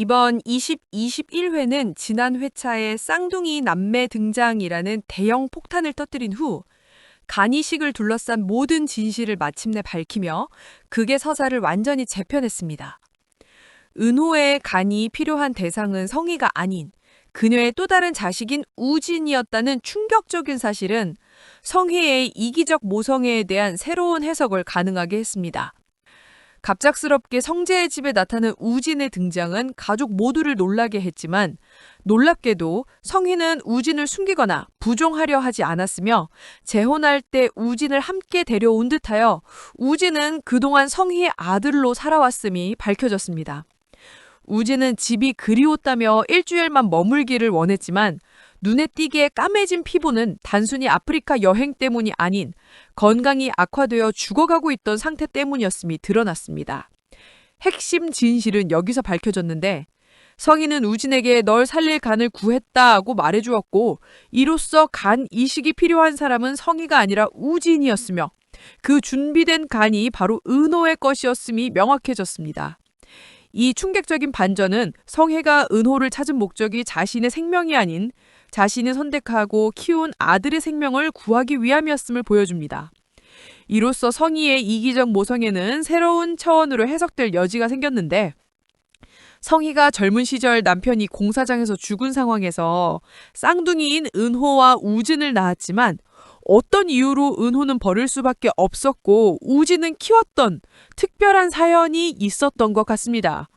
이번 20, 21회는 지난 회차에 쌍둥이 남매 등장이라는 대형 폭탄을 터뜨린 후 간이식을 둘러싼 모든 진실을 마침내 밝히며 극의 서사를 완전히 재편했습니다. 은호의 간이 필요한 대상은 성희가 아닌 그녀의 또 다른 자식인 우진이었다는 충격적인 사실은 성희의 이기적 모성애에 대한 새로운 해석을 가능하게 했습니다. 갑작스럽게 성재의 집에 나타난 우진의 등장은 가족 모두를 놀라게 했지만 놀랍게도 성희는 우진을 숨기거나 부정하려 하지 않았으며 재혼할 때 우진을 함께 데려온 듯하여 우진은 그동안 성희의 아들로 살아왔음이 밝혀졌습니다. 우진은 집이 그리웠다며 일주일만 머물기를 원했지만 눈에 띄게 까매진 피부는 단순히 아프리카 여행 때문이 아닌 건강이 악화되어 죽어가고 있던 상태 때문이었음이 드러났습니다. 핵심 진실은 여기서 밝혀졌는데 성인은 우진에게 널 살릴 간을 구했다고 말해주었고 이로써 간 이식이 필요한 사람은 성희가 아니라 우진이었으며 그 준비된 간이 바로 은호의 것이었음이 명확해졌습니다. 이 충격적인 반전은 성혜가 은호를 찾은 목적이 자신의 생명이 아닌 자신이 선택하고 키운 아들의 생명을 구하기 위함이었음을 보여줍니다. 이로써 성희의 이기적 모성애는 새로운 차원으로 해석될 여지가 생겼는데 성희가 젊은 시절 남편이 공사장에서 죽은 상황에서 쌍둥이인 은호와 우진을 낳았지만 어떤 이유로 은호는 버릴 수밖에 없었고 우진은 키웠던 특별한 사연이 있었던 것 같습니다.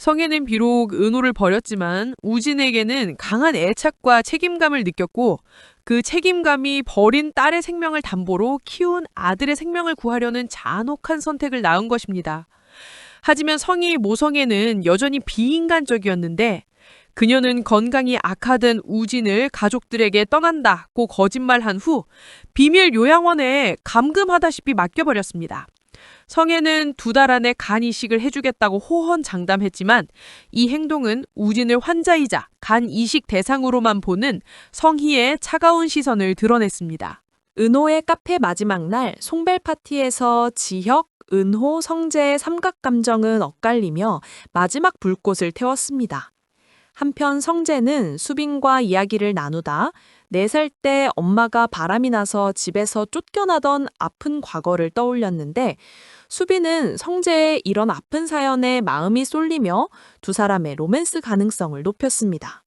성혜는 비록 은호를 버렸지만 우진에게는 강한 애착과 책임감을 느꼈고 그 책임감이 버린 딸의 생명을 담보로 키운 아들의 생명을 구하려는 잔혹한 선택을 낳은 것입니다. 하지만 성희 모성애는 여전히 비인간적이었는데 그녀는 건강이 악화된 우진을 가족들에게 떠난다고 거짓말한 후 비밀 요양원에 감금하다시피 맡겨버렸습니다. 성혜는 두 달 안에 간 이식을 해주겠다고 호언장담했지만 이 행동은 우진을 환자이자 간 이식 대상으로만 보는 성희의 차가운 시선을 드러냈습니다. 은호의 카페 마지막 날 송벨 파티에서 지혁, 은호, 성재의 삼각감정은 엇갈리며 마지막 불꽃을 태웠습니다. 한편 성재는 수빈과 이야기를 나누다 4살 때 엄마가 바람이 나서 집에서 쫓겨나던 아픈 과거를 떠올렸는데 수빈은 성재의 이런 아픈 사연에 마음이 쏠리며 두 사람의 로맨스 가능성을 높였습니다.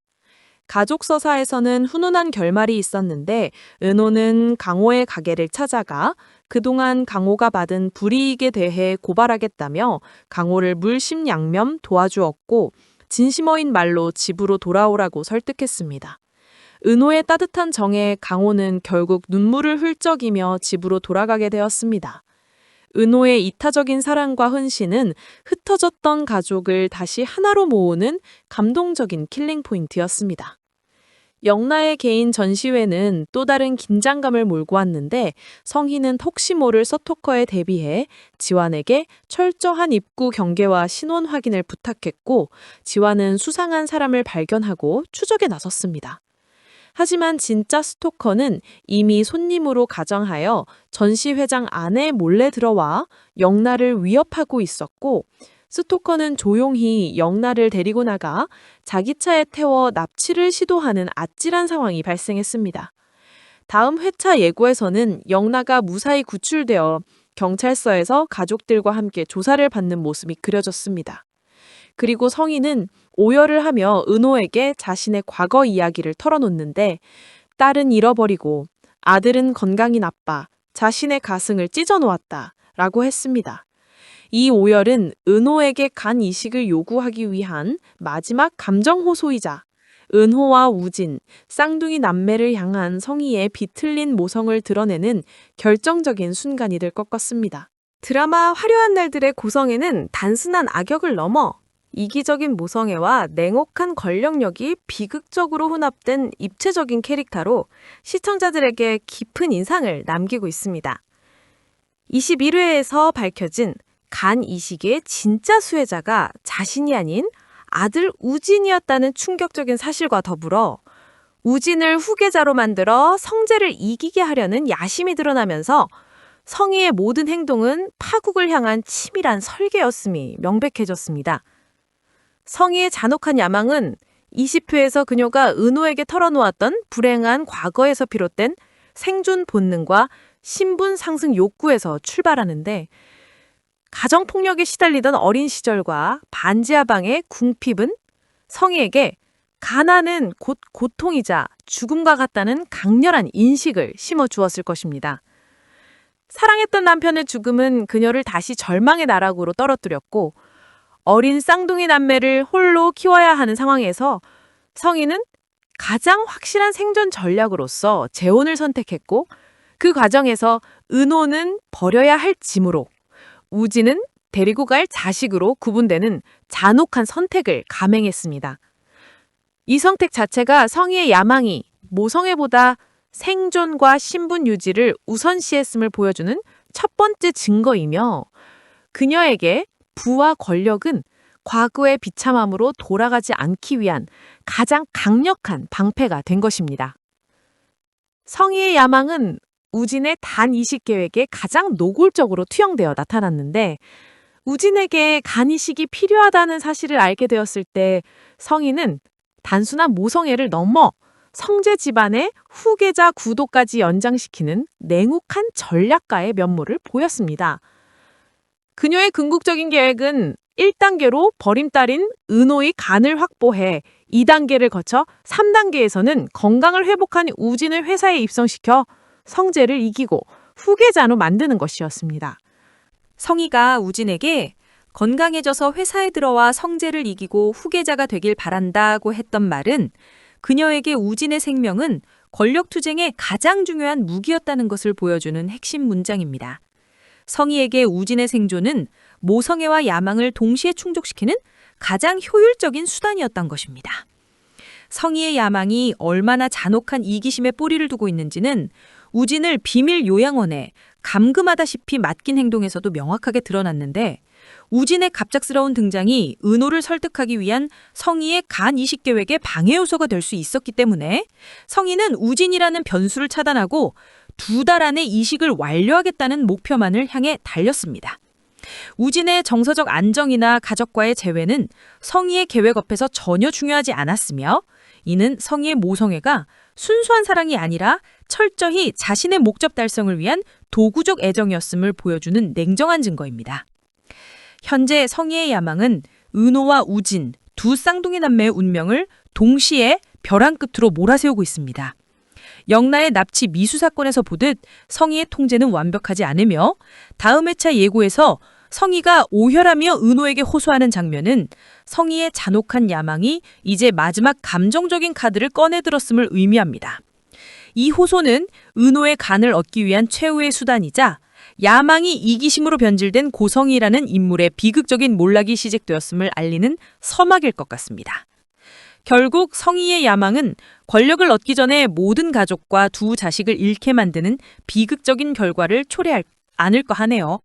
가족 서사에서는 훈훈한 결말이 있었는데 은호는 강호의 가게를 찾아가 그동안 강호가 받은 불이익에 대해 고발하겠다며 강호를 물심양면 도와주었고 진심어인 말로 집으로 돌아오라고 설득했습니다. 은호의 따뜻한 정에 강호는 결국 눈물을 훌쩍이며 집으로 돌아가게 되었습니다. 은호의 이타적인 사랑과 헌신은 흩어졌던 가족을 다시 하나로 모으는 감동적인 킬링 포인트였습니다. 영나의 개인 전시회는 또 다른 긴장감을 몰고 왔는데 성희는 혹시 모를 서토커에 대비해 지완에게 철저한 입구 경계와 신원 확인을 부탁했고 지완은 수상한 사람을 발견하고 추적에 나섰습니다. 하지만 진짜 스토커는 이미 손님으로 가정하여 전시회장 안에 몰래 들어와 영나를 위협하고 있었고 스토커는 조용히 영나를 데리고 나가 자기 차에 태워 납치를 시도하는 아찔한 상황이 발생했습니다. 다음 회차 예고에서는 영나가 무사히 구출되어 경찰서에서 가족들과 함께 조사를 받는 모습이 그려졌습니다. 그리고 성인은 오열을 하며 은호에게 자신의 과거 이야기를 털어놓는데 딸은 잃어버리고 아들은 건강이 나빠 자신의 가슴을 찢어놓았다 라고 했습니다. 이 오열은 은호에게 간 이식을 요구하기 위한 마지막 감정 호소이자 은호와 우진, 쌍둥이 남매를 향한 성희의 비틀린 모성을 드러내는 결정적인 순간이 될 것 같습니다. 드라마 화려한 날들의 고성에는 단순한 악역을 넘어 이기적인 모성애와 냉혹한 권력력이 비극적으로 혼합된 입체적인 캐릭터로 시청자들에게 깊은 인상을 남기고 있습니다. 21회에서 밝혀진 간 이식의 진짜 수혜자가 자신이 아닌 아들 우진이었다는 충격적인 사실과 더불어 우진을 후계자로 만들어 성재를 이기게 하려는 야심이 드러나면서 성희의 모든 행동은 파국을 향한 치밀한 설계였음이 명백해졌습니다. 성희의 잔혹한 야망은 20회에서 그녀가 은호에게 털어놓았던 불행한 과거에서 비롯된 생존 본능과 신분 상승 욕구에서 출발하는데 가정폭력에 시달리던 어린 시절과 반지하방의 궁핍은 성희에게 가난은 곧 고통이자 죽음과 같다는 강렬한 인식을 심어 주었을 것입니다. 사랑했던 남편의 죽음은 그녀를 다시 절망의 나락으로 떨어뜨렸고 어린 쌍둥이 남매를 홀로 키워야 하는 상황에서 성희는 가장 확실한 생존 전략으로서 재혼을 선택했고 그 과정에서 은호는 버려야 할 짐으로 우지는 데리고 갈 자식으로 구분되는 잔혹한 선택을 감행했습니다. 이 선택 자체가 성희의 야망이 모성애보다 생존과 신분 유지를 우선시했음을 보여주는 첫 번째 증거이며 그녀에게 부와 권력은 과거의 비참함으로 돌아가지 않기 위한 가장 강력한 방패가 된 것입니다. 성희의 야망은 우진의 단 이식 계획에 가장 노골적으로 투영되어 나타났는데 우진에게 간 이식이 필요하다는 사실을 알게 되었을 때 성희는 단순한 모성애를 넘어 성제 집안의 후계자 구도까지 연장시키는 냉혹한 전략가의 면모를 보였습니다. 그녀의 궁극적인 계획은 1단계로 버림딸인 은호의 간을 확보해 2단계를 거쳐 3단계에서는 건강을 회복한 우진을 회사에 입성시켜 성제를 이기고 후계자로 만드는 것이었습니다. 성희가 우진에게 건강해져서 회사에 들어와 성재를 이기고 후계자가 되길 바란다고 했던 말은 그녀에게 우진의 생명은 권력투쟁의 가장 중요한 무기였다는 것을 보여주는 핵심 문장입니다. 성희에게 우진의 생존은 모성애와 야망을 동시에 충족시키는 가장 효율적인 수단이었던 것입니다. 성희의 야망이 얼마나 잔혹한 이기심에 뿌리를 두고 있는지는 우진을 비밀 요양원에 감금하다시피 맡긴 행동에서도 명확하게 드러났는데 우진의 갑작스러운 등장이 은호를 설득하기 위한 성희의 간 이식 계획의 방해 요소가 될 수 있었기 때문에 성희는 우진이라는 변수를 차단하고 두 달 안에 이식을 완료하겠다는 목표만을 향해 달렸습니다. 우진의 정서적 안정이나 가족과의 재회는 성희의 계획 앞에서 전혀 중요하지 않았으며 이는 성희의 모성애가 순수한 사랑이 아니라 철저히 자신의 목적 달성을 위한 도구적 애정이었음을 보여주는 냉정한 증거입니다. 현재 성희의 야망은 은호와 우진 두 쌍둥이 남매의 운명을 동시에 벼랑 끝으로 몰아세우고 있습니다. 영나의 납치 미수 사건에서 보듯 성희의 통제는 완벽하지 않으며 다음 회차 예고에서 성희가 오혈하며 은호에게 호소하는 장면은 성희의 잔혹한 야망이 이제 마지막 감정적인 카드를 꺼내들었음을 의미합니다. 이 호소는 은호의 간을 얻기 위한 최후의 수단이자 야망이 이기심으로 변질된 고성이라는 인물의 비극적인 몰락이 시작되었음을 알리는 서막일 것 같습니다. 결국 성희의 야망은 권력을 얻기 전에 모든 가족과 두 자식을 잃게 만드는 비극적인 결과를 초래할 않을까 하네요.